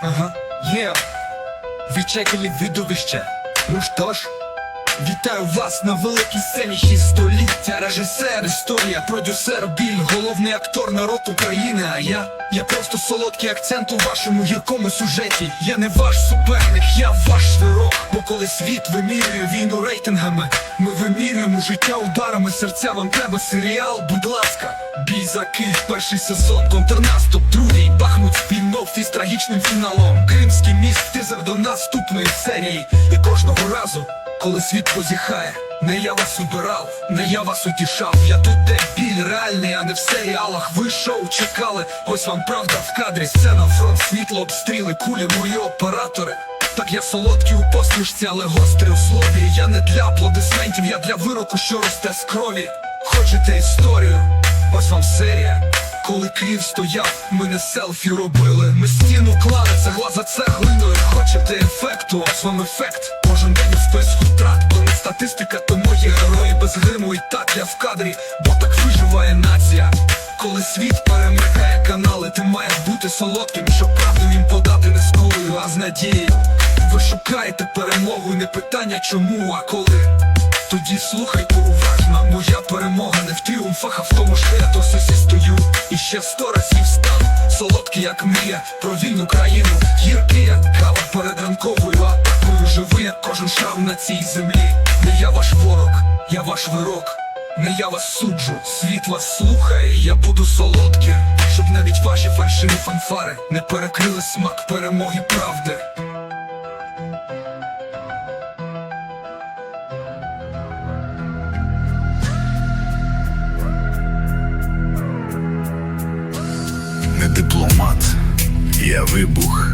Ага, є. Відчекали видовище. Ну що ж, вітаю вас на великій сцені шість століття. Режисер, історія, продюсер, біль, головний актор, народ України. А я, я просто солодкий акцент у вашому гіркому сюжеті. Я не ваш суперник, я ваш вирок. Бо коли світ вимірює війну рейтингами, ми вимірюємо життя ударами серця. Вам треба серіал, будь ласка. Бій за Київ, перший сезон, контрнаступ, другий Бахмут спільнов із трагічним фіналом. Кримський міст тизер до наступної серії. І кожного разу, коли світ позіхає, не я вас убирав, не я вас утішав. Я тут де біль реальний, а не в серіалах. Ви шоу чекали, ось вам правда в кадрі. Сцена, фронт, світло, обстріли, кулі, мої оператори. Так я солодкий у посмішці, але гострий у слові. Я не для аплодисментів, я для вироку, що росте з крові. Хочете історію? Ось вам серія. Коли Київ стояв, ми не селфі робили. Ми стіну клали, цегла за цеглиною. Хочете ефекту? Ось вам ефект. Кожен день у списку втрат, то не статистика, то мої герої без гриму і так я в кадрі, бо так виживає нація. Коли світ перемикає канали, ти маєш бути солодким, щоб правду їм подати не з колою, а з надією. Ви шукаєте перемогу, не питання чому, а коли. Тоді слухайте уважно, моя перемога не в тріумфах, а в тому, що я то І ще сто разів став, солодкий як мрія, про вільну країну, гіркий як кава перед ранковою атакою. Живий як кожен шрам на цій землі. Не я ваш ворог, я ваш вирок, не я вас суджу, світ вас слухає, я буду солодким Щоб навіть ваші фальшиві фанфари не перекрили смак перемоги правди дипломат, я вибух.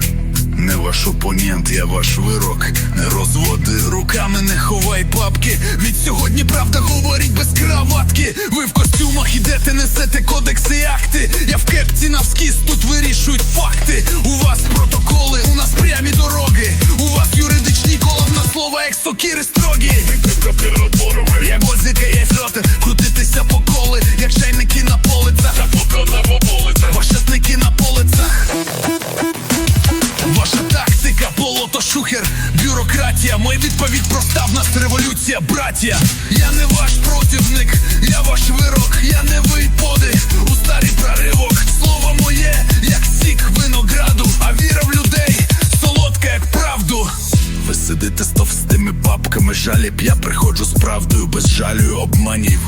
Не ваш опонент, я ваш вирок. Не розводи руками, не ховай папки. Від сьогодні правда говорить без краватки. Ви в костюмах ідете, несете кодекси і акти. Я в кепці навскіз, тут вирішують факти. У вас протоколи, у нас прямі дороги. У вас юридичні кола на слова, як сокири революція, браття. Я не ваш противник, я ваш вирок, я не вий подих у старий проривок. Слово моє, як сік винограду, а віра в людей солодка, як правду. Ви сидите з товстими бабками жаліб. я приходжу з правдою, без жалю обманів.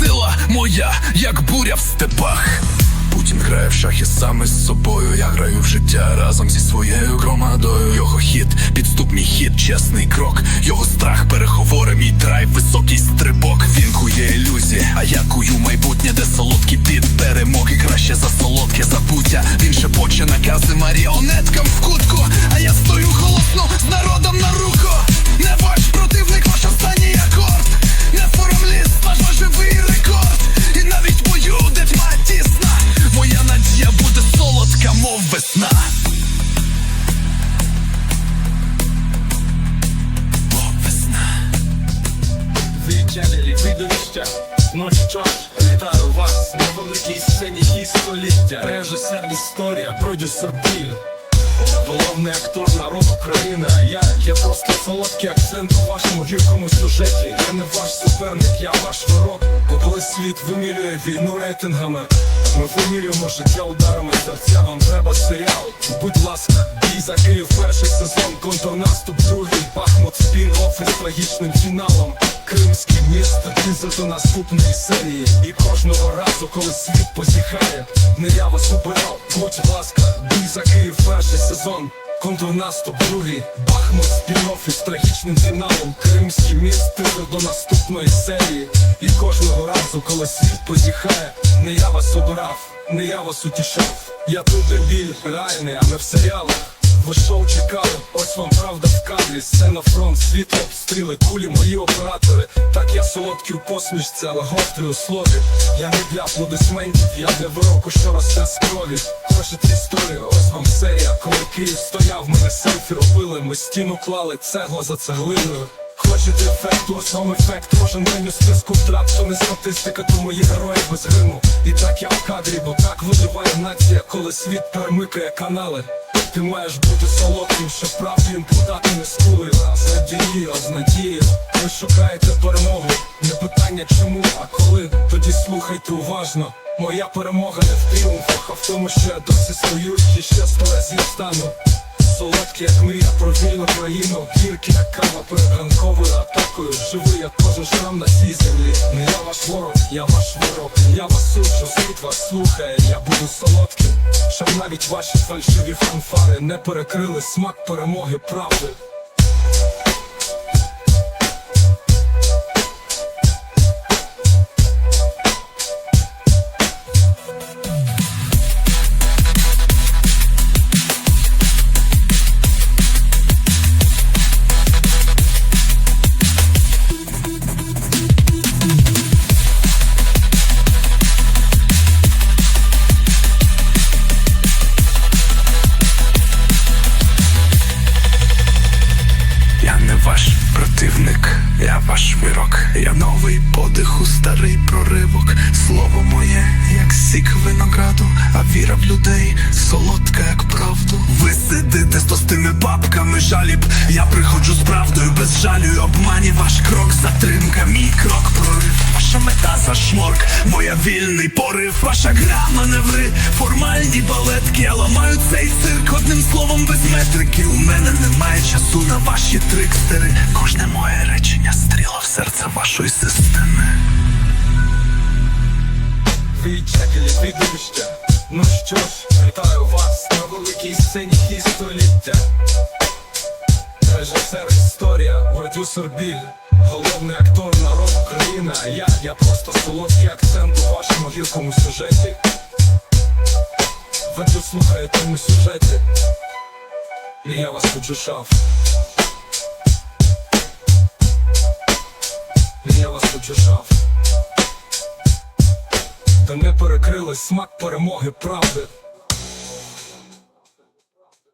Сила моя, як буря в степах. Грає в шахи саме з собою. Я граю в життя разом зі своєю громадою. Його хід, підступний хід, чесний крок. Його страх, переговори, мій драйв, високий стрибок. Він кує ілюзії, а я кую майбутнє, де солодкі під перемоги. Краще за солодке забуття. Він шепоче накази маріонеткам в кутку. А я стою голосно з народом на руку. Ну що ж, вітаю вас на великій сцені і століття Режисер історія, продюсер біль. Головний актор народ України, а я, я просто солодкий акцент у вашому гіркому сюжеті. Я не ваш суперник, я ваш ворог. Бо коли світ вимірює війну рейтингами Ми вимірюємо життя ударами серця, вам треба серіал. Будь ласка, бій за Київ, перший сезон, контрнаступ, другий Спін-офф трагічним фіналом Кримське місто, тизер до наступної серії. І кожного разу, коли світ позіхає Не я вас обирав, будь ласка, бій за Київ, перший сезон. Контрнаступ другий, Бахмут спін-офф із трагічним фіналом. Кримський міст тире до наступної серії. І кожного разу, коли світ позіхає Не я вас обирав, не я вас утішав Я тут де біль реальний, а не в серіалах ви шоу чекали, ось вам правда в кадрі. Сцена фронт, світло, обстріли, кулі, мої оператори. Так я солодкий у посмішці, але гострий у слові. Я не для аплодисментів, я для вироку, що росте з крові. Хочете історію, ось вам серія, коли Київ стояв, мене селфі робили. Ми стіну клали цегла за цеглиною. Хочете ефекту, ось ефект. Кожен день у списку втрат, що не статистика, то мої герої без гриму. І так я в кадрі, бо так виживає нація, коли світ перемикає канали ти маєш бути солодким, щоб правду подати не скули. З надією, з надією Ви шукаєте перемогу. Не питання чому, а коли. Тоді слухайте уважно. Моя перемога не в тріумфах, а в тому, що я досі стою і ще сто разів стану. Солодкий, як мрія про вільну країну. Гіркий, як кава перед атакою. Живий, як кожен шрам на цій землі. Не я ваш ворог, я ваш ворог. Я вас суджу, світ вас слухає. Я буду солодким, щоб навіть ваші фальшиві фанфари Не перекрили смак перемоги правди ваш противник, я ваш вирок, я новий подих у старий проривок. Слово моє, як сік винограду, а віра в людей солодка, як правду. Ви сидите з тостими бабками, жаліб. Я приходжу з правдою без жалю і обмані ваш крок, затримка, мій крок, прорив. Ваша мета зашморк, моя вільний порив, ваша гра маневри, формальні балетки, я ламаю цей цирк одним словом без метрики. У мене часу на ваші трикстери. Кожне моє речення стріла в серце вашої системи. Відчекілі відвище Ну що ж, вітаю вас на великій сцені хі століття Режисер історія, продюсер біль Головний актор народ України, а я, я просто солодкий акцент у вашому гіркому сюжеті. Ви тут слухаєте у сюжеті. І я вас І я вас почушав Та не перекрили смак перемоги правди